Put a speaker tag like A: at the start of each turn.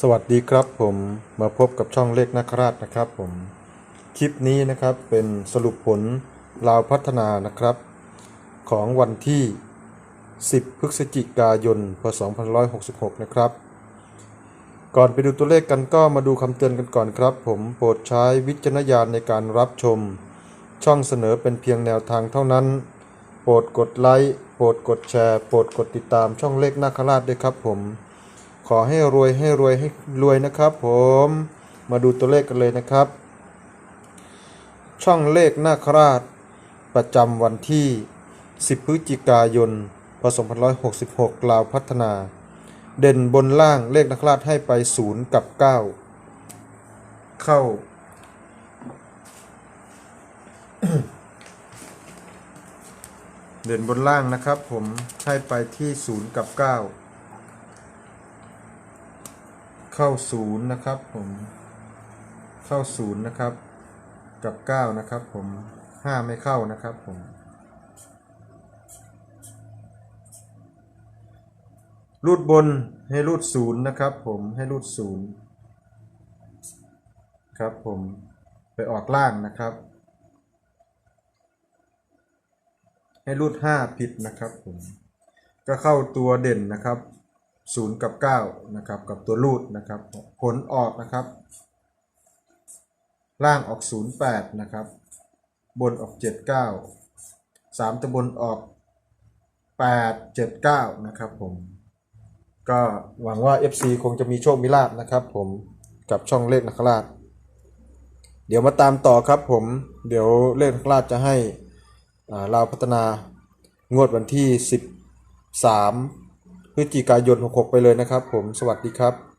A: สวัสดีครับผมมาพบกับช่องเลขนาคราชนะครับผมคลิปนี้นะครับเป็นสรุปผลลาวพัฒนานะครับ ของวันที่ 10 พฤศจิกายนพศ2566 นะครับ ก่อนไปดูตัวเลขกันก็มาดูคำเตือนกันก่อนครับ ผมโปรดใช้วิจารณญาณในการรับชม ช่องเสนอเป็นเพียงแนวทางเท่านั้น โปรดกดไลค์โปรดกดแชร์ โปรดกดติดตามช่องเลขนาคราชด้วยครับผม ขอให้รวยให้รวยให้รวยนะครับผมมาดูตัวเลขกันเลยนะครับ ช่องเลขนาคราช ประจำวันที่ 10 พฤศจิกายนพศ2566 ลาวพัฒนา เด่นบนล่างเลขนาคราชให้ไป 0 กับ 9 เข้า เด่นบนล่างนะครับผมให้ไปที่ 0 กับ 9 เข้าศูนย์นะครับผมเข้าศูนย์นะครับ กับเก้านะครับผมห้าไม่เข้านะครับผมรูดบนให้รูดศูนย์นะครับผมให้รูดศูนย์ครับผมไปออกล่างนะครับ ให้รูดห้าผิดนะครับผมก็เข้าตัวเด่นนะครับ 0 กับ 9 นะครับ กับตัวรูดนะครับ ผลออกนะครับ ล่างออก 08 นะครับ บนออก 79 3 ตัวบนออก 8 79 นะครับผม ก็หวังว่า FC คงจะมีโชคมีลาภนะครับผม กับช่องเลขนักราชเดี๋ยวมาตามต่อครับผม เดี๋ยวเลขนักราชจะให้เราพัฒนางวดวันที่ 13 พฤศจิกายน66ไปเลยนะครับ ผมสวัสดีครับ